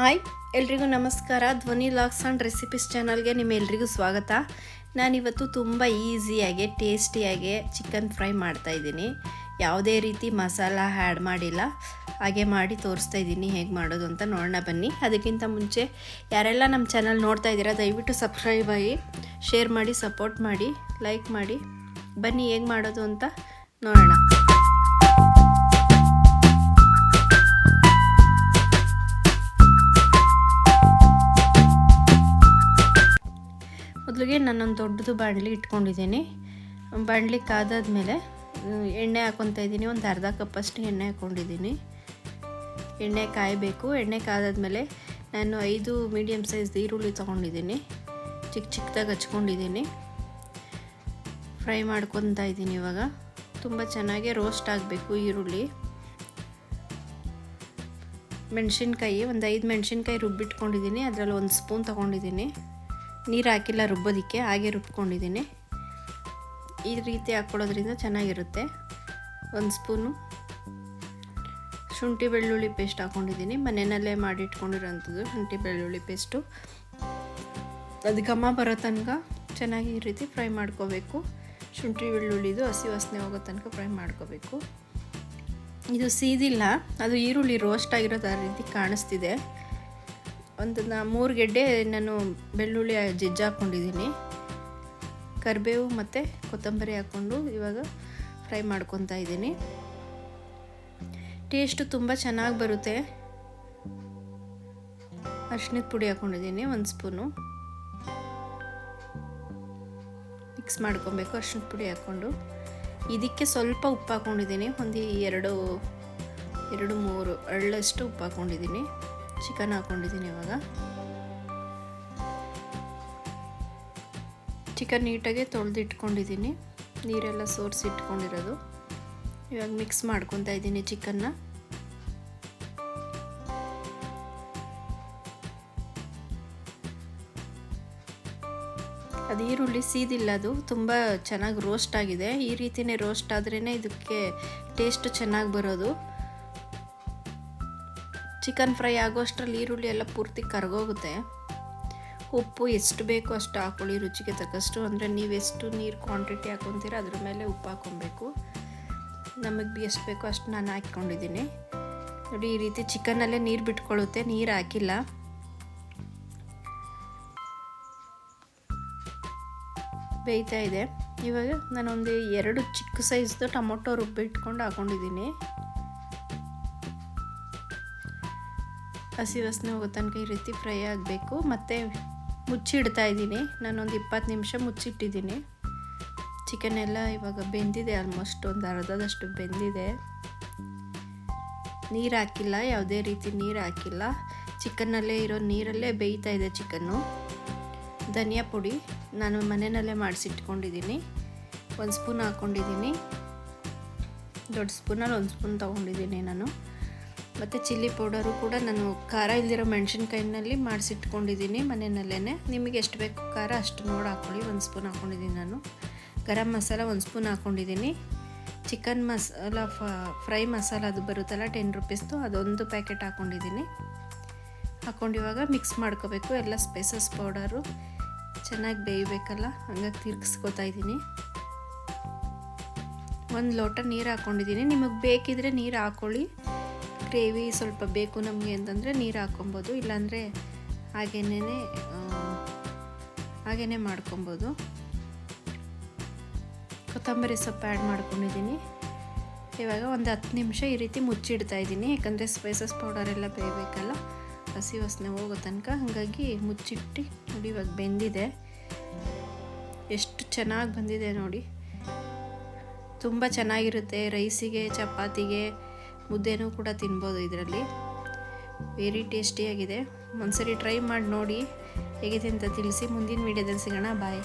Hi, ಎಲ್ರಿಗೂ ನಮಸ್ಕಾರ. ಧ್ವನಿ ಲಾಕ್ಸ್ ಆ್ಯಂಡ್ ರೆಸಿಪೀಸ್ ಚಾನಲ್ಗೆ ನಿಮ್ಮೆಲ್ರಿಗೂ ಸ್ವಾಗತ. ನಾನಿವತ್ತು ತುಂಬ ಈಸಿಯಾಗಿ, ಟೇಸ್ಟಿಯಾಗಿ ಚಿಕನ್ ಫ್ರೈ ಮಾಡ್ತಾಯಿದ್ದೀನಿ ಯಾವುದೇ ರೀತಿ ಮಸಾಲ ಆ್ಯಡ್ ಮಾಡಿಲ್ಲ. ಹಾಗೆ ಮಾಡಿ ತೋರಿಸ್ತಾ ಇದ್ದೀನಿ ಹೇಗೆ ಮಾಡೋದು ಅಂತ ನೋಡೋಣ ಬನ್ನಿ. ಅದಕ್ಕಿಂತ ಮುಂಚೆ ಯಾರೆಲ್ಲ ನಮ್ಮ ಚಾನಲ್ ನೋಡ್ತಾ ಇದ್ದೀರಾ, ದಯವಿಟ್ಟು ಸಬ್ಸ್ಕ್ರೈಬ್ ಆಗಿ, ಶೇರ್ ಮಾಡಿ, ಸಪೋರ್ಟ್ ಮಾಡಿ, ಲೈಕ್ ಮಾಡಿ. ಬನ್ನಿ, ಹೇಗೆ ಮಾಡೋದು ಅಂತ ನೋಡೋಣ. ಮೊದಲಿಗೆ ನಾನೊಂದು ದೊಡ್ಡದು ಬಾಣಲಿ ಇಟ್ಕೊಂಡಿದ್ದೀನಿ. ಬಾಣಲಿ ಕಾದಾದ್ಮೇಲೆ ಎಣ್ಣೆ ಹಾಕ್ಕೊತಾ ಇದ್ದೀನಿ. ಒಂದು ಅರ್ಧ ಕಪ್ಪಷ್ಟು ಎಣ್ಣೆ ಹಾಕ್ಕೊಂಡಿದ್ದೀನಿ ಎಣ್ಣೆ ಕಾಯಬೇಕು. ಎಣ್ಣೆ ಕಾದಾದ್ಮೇಲೆ ನಾನು ಐದು ಮೀಡಿಯಮ್ ಸೈಜ್ ಈರುಳ್ಳಿ ತೊಗೊಂಡಿದ್ದೀನಿ. ಚಿಕ್ಕ ಚಿಕ್ಕದಾಗಿ ಹಚ್ಕೊಂಡಿದ್ದೀನಿ. ಫ್ರೈ ಮಾಡ್ಕೊತಾ ಇದ್ದೀನಿ ಇವಾಗ. ತುಂಬ ಚೆನ್ನಾಗಿ ರೋಸ್ಟ್ ಆಗಬೇಕು ಈರುಳ್ಳಿ. ಮೆಣಸಿನ್ಕಾಯಿ, ಒಂದು ಐದು ಮೆಣಸಿನ್ಕಾಯಿ ರುಬ್ಬಿಟ್ಕೊಂಡಿದ್ದೀನಿ. ಅದರಲ್ಲಿ ಒಂದು ಸ್ಪೂನ್ ತೊಗೊಂಡಿದ್ದೀನಿ. ನೀರು ಹಾಕಿಲ್ಲ, ರುಬ್ಬೋದಕ್ಕೆ ಹಾಗೆ ರುಬ್ಕೊಂಡಿದ್ದೀನಿ. ಈ ರೀತಿ ಹಾಕ್ಕೊಳ್ಳೋದ್ರಿಂದ ಚೆನ್ನಾಗಿರುತ್ತೆ. ಒಂದು ಸ್ಪೂನು ಶುಂಠಿ ಬೆಳ್ಳುಳ್ಳಿ ಪೇಸ್ಟ್ ಹಾಕ್ಕೊಂಡಿದ್ದೀನಿ. ಮನೆಯಲ್ಲೇ ಮಾಡಿಟ್ಕೊಂಡಿರೋಂಥದ್ದು ಶುಂಠಿ ಬೆಳ್ಳುಳ್ಳಿ ಪೇಸ್ಟು. ಅದು ಘಮ ಬರೋ ತನಕ ಚೆನ್ನಾಗಿ ಈ ರೀತಿ ಫ್ರೈ ಮಾಡ್ಕೋಬೇಕು. ಶುಂಠಿ ಬೆಳ್ಳುಳ್ಳಿದು ಹಸಿ ವಾಸನೆ ಹೋಗೋ ತನಕ ಫ್ರೈ ಮಾಡ್ಕೋಬೇಕು. ಇದು ಸೀದಿಲ್ಲ, ಅದು ಈರುಳ್ಳಿ ರೋಸ್ಟ್ ಆಗಿರೋ ರೀತಿ ಕಾಣಿಸ್ತಿದೆ. ಒಂದು ನಾ ಮೂರು ಗೆಡ್ಡೆ ನಾನು ಬೆಳ್ಳುಳ್ಳಿ ಜಜ್ಜಿ ಹಾಕ್ಕೊಂಡಿದ್ದೀನಿ. ಕರಿಬೇವು ಮತ್ತು ಕೊತ್ತಂಬರಿ ಹಾಕ್ಕೊಂಡು ಇವಾಗ ಫ್ರೈ ಮಾಡ್ಕೊತಾ ಇದ್ದೀನಿ. ಟೇಸ್ಟು ತುಂಬ ಚೆನ್ನಾಗಿ ಬರುತ್ತೆ. ಅರ್ಶಿನದ ಪುಡಿ ಹಾಕ್ಕೊಂಡಿದ್ದೀನಿ, ಒಂದು ಸ್ಪೂನು. ಮಿಕ್ಸ್ ಮಾಡ್ಕೊಬೇಕು ಅರ್ಶಿನದ ಪುಡಿ ಹಾಕ್ಕೊಂಡು. ಇದಕ್ಕೆ ಸ್ವಲ್ಪ ಉಪ್ಪು ಹಾಕ್ಕೊಂಡಿದ್ದೀನಿ, ಒಂದು ಎರಡು ಎರಡು ಮೂರು, ಅಳ್ಳಷ್ಟು ಉಪ್ಪು ಹಾಕ್ಕೊಂಡಿದ್ದೀನಿ. ಚಿಕನ್ ಹಾಕೊಂಡಿದ್ದೀನಿ ಇವಾಗ. ಚಿಕನ್ ನೀಟಾಗಿ ತೊಳೆದು ಇಟ್ಕೊಂಡಿದ್ದೀನಿ. ನೀರೆಲ್ಲ ಸೋರಿಸಿ ಇಟ್ಕೊಂಡಿರೋದು. ಇವಾಗ ಮಿಕ್ಸ್ ಮಾಡ್ಕೊತಾ ಇದ್ದೀನಿ ಚಿಕನ್ನ. ಅದು ಈರುಳ್ಳಿ ಸೀದಿಲ್ಲ ಅದು. ತುಂಬ ಚೆನ್ನಾಗಿ ರೋಸ್ಟ್ ಆಗಿದೆ. ಈ ರೀತಿಯೇ ರೋಸ್ಟ್ ಆದ್ರೇ ಇದಕ್ಕೆ ಟೇಸ್ಟ್ ಚೆನ್ನಾಗಿ ಬರೋದು. ಚಿಕನ್ ಫ್ರೈ ಆಗೋ ಅಷ್ಟರಲ್ಲಿ ಈರುಳ್ಳಿ ಎಲ್ಲ ಪೂರ್ತಿ ಕರಗೋಗುತ್ತೆ. ಉಪ್ಪು ಎಷ್ಟು ಬೇಕೋ ಅಷ್ಟು ಹಾಕೊಳ್ಳಿ, ರುಚಿಗೆ ತಕ್ಕಷ್ಟು. ಅಂದರೆ ಎಷ್ಟು ನೀರು ಕ್ವಾಂಟಿಟಿ ಹಾಕೊತೀರ ಅದ್ರ ಮೇಲೆ ಉಪ್ಪು ಹಾಕ್ಕೊಬೇಕು ನಮಗೆ ಎಷ್ಟು ಬೇಕೋ ಅಷ್ಟು ನಾನು ಹಾಕ್ಕೊಂಡಿದ್ದೀನಿ. ನೋಡಿ, ಈ ರೀತಿ ಚಿಕನಲ್ಲೇ ನೀರು ಬಿಟ್ಕೊಳ್ಳುತ್ತೆ, ನೀರು ಹಾಕಿಲ್ಲ. ಬೇಯ್ತಾ ಇದೆ. ಇವಾಗ ನಾನೊಂದು ಎರಡು ಚಿಕ್ಕ ಸೈಜ್ದು ಟೊಮೊಟೊ ರುಬ್ಬಿಟ್ಕೊಂಡು ಹಾಕ್ಕೊಂಡಿದ್ದೀನಿ ಹಸಿ ವಾಸನೆ ಹೋಗೋ ತನಕ ಈ ರೀತಿ ಫ್ರೈ ಆಗಬೇಕು. ಮತ್ತು ಮುಚ್ಚಿಡ್ತಾ ಇದ್ದೀನಿ. ನಾನೊಂದು ಇಪ್ಪತ್ತು ನಿಮಿಷ ಮುಚ್ಚಿಟ್ಟಿದ್ದೀನಿ. ಚಿಕನ್ ಎಲ್ಲ ಇವಾಗ ಬೆಂದಿದೆ ಆಲ್ಮೋಸ್ಟ್ ಒಂದು ಅರ್ಧದಷ್ಟು ಬೆಂದಿದೆ. ನೀರು ಹಾಕಿಲ್ಲ, ಯಾವುದೇ ರೀತಿ ನೀರು ಹಾಕಿಲ್ಲ. ಚಿಕನ್ನಲ್ಲೇ ಇರೋ ನೀರಲ್ಲೇ ಬೇಯ್ತಾ ಇದೆ ಚಿಕನ್ನು ಧನಿಯಾ ಪುಡಿ ನಾನು ಮನೆಯಲ್ಲೇ ಮಾಡಿಸಿಟ್ಕೊಂಡಿದ್ದೀನಿ. ಒಂದು ಸ್ಪೂನ್ ಹಾಕ್ಕೊಂಡಿದ್ದೀನಿ ದೊಡ್ಡ ಸ್ಪೂನಲ್ಲಿ ಒಂದು ಸ್ಪೂನ್ ತೊಗೊಂಡಿದ್ದೀನಿ ನಾನು. ಮತ್ತು ಚಿಲ್ಲಿ ಪೌಡರು ಕೂಡ ನಾನು ಖಾರ ಇಲ್ದಿರೋ ಮೆಣಸಿನ್ಕಾಯಿನಲ್ಲಿ ಮಾಡಿಸಿಟ್ಕೊಂಡಿದ್ದೀನಿ ಮನೆಯಲ್ಲೇ. ನಿಮಗೆ ಎಷ್ಟು ಬೇಕು ಖಾರ ಅಷ್ಟು ನೋಡಿ ಹಾಕ್ಕೊಳ್ಳಿ. ಒಂದು ಸ್ಪೂನ್ ಹಾಕ್ಕೊಂಡಿದ್ದೀನಿ ನಾನು. ಗರಂ ಮಸಾಲ ಒಂದು ಸ್ಪೂನ್ ಹಾಕ್ಕೊಂಡಿದ್ದೀನಿ. ಚಿಕನ್ ಮಸಾಲ ಫ್ರೈ ಮಸಾಲ ಅದು ಬರುತ್ತಲ್ಲ, ಟೆನ್ ರುಪೀಸ್ದು ಅದೊಂದು ಪ್ಯಾಕೆಟ್ ಹಾಕ್ಕೊಂಡಿದ್ದೀನಿ. ಹಾಕ್ಕೊಂಡು ಇವಾಗ ಮಿಕ್ಸ್ ಮಾಡ್ಕೋಬೇಕು. ಎಲ್ಲ ಸ್ಪೈಸಸ್ ಪೌಡರು. ಚೆನ್ನಾಗಿ ಬೇಯಬೇಕಲ್ಲ, ಹಂಗಾಗಿ ತಿರ್ಗಿಸ್ಕೊತಾ ಇದ್ದೀನಿ. ಒಂದು ಲೋಟ ನೀರು ಹಾಕ್ಕೊಂಡಿದ್ದೀನಿ. ನಿಮಗೆ ಬೇಕಿದ್ರೆ ನೀರು ಹಾಕ್ಕೊಳ್ಳಿ. ಗ್ರೇವಿ ಸ್ವಲ್ಪ ಬೇಕು ನಮಗೆ ಅಂತಂದರೆ ನೀರು ಹಾಕ್ಕೊಬೋದು ಇಲ್ಲಾಂದರೆ ಹಾಗೇನೇ ಹಾಗೇ ಮಾಡ್ಕೊಬೋದು. ಕೊತ್ತಂಬರಿ ಸೊಪ್ಪು ಆ್ಯಡ್ ಮಾಡ್ಕೊಂಡಿದ್ದೀನಿ. ಇವಾಗ ಒಂದು ಹತ್ತು ನಿಮಿಷ ಈ ರೀತಿ ಮುಚ್ಚಿಡ್ತಾ ಇದ್ದೀನಿ, ಯಾಕಂದರೆ ಸ್ಪೈಸಸ್ ಪೌಡರ್ ಎಲ್ಲ ಬೇಯಬೇಕಲ್ಲ, ಹಸಿ ವಾಸನೆ ಹೋಗೋ ತನಕ. ಹಾಗಾಗಿ ಮುಚ್ಚಿಟ್ಟು ನೋಡಿ, ಇವಾಗ ಬೆಂದಿದೆ. ಎಷ್ಟು ಚೆನ್ನಾಗಿ ಬಂದಿದೆ ನೋಡಿ. ತುಂಬ ಚೆನ್ನಾಗಿರುತ್ತೆ ರೈಸಿಗೆ, ಚಪಾತಿಗೆ. ಮುದ್ದೆನೂ ಕೂಡ ತಿನ್ಬೋದು ಇದರಲ್ಲಿ. ವೆರಿ ಟೇಸ್ಟಿಯಾಗಿದೆ ಒಂದ್ಸರಿ ಟ್ರೈ ಮಾಡಿ ನೋಡಿ ಹೇಗಿದೆ ಅಂತ ತಿಳಿಸಿ. ಮುಂದಿನ ವೀಡಿಯೋದಲ್ಲಿ ಸಿಗೋಣ. ಬಾಯ್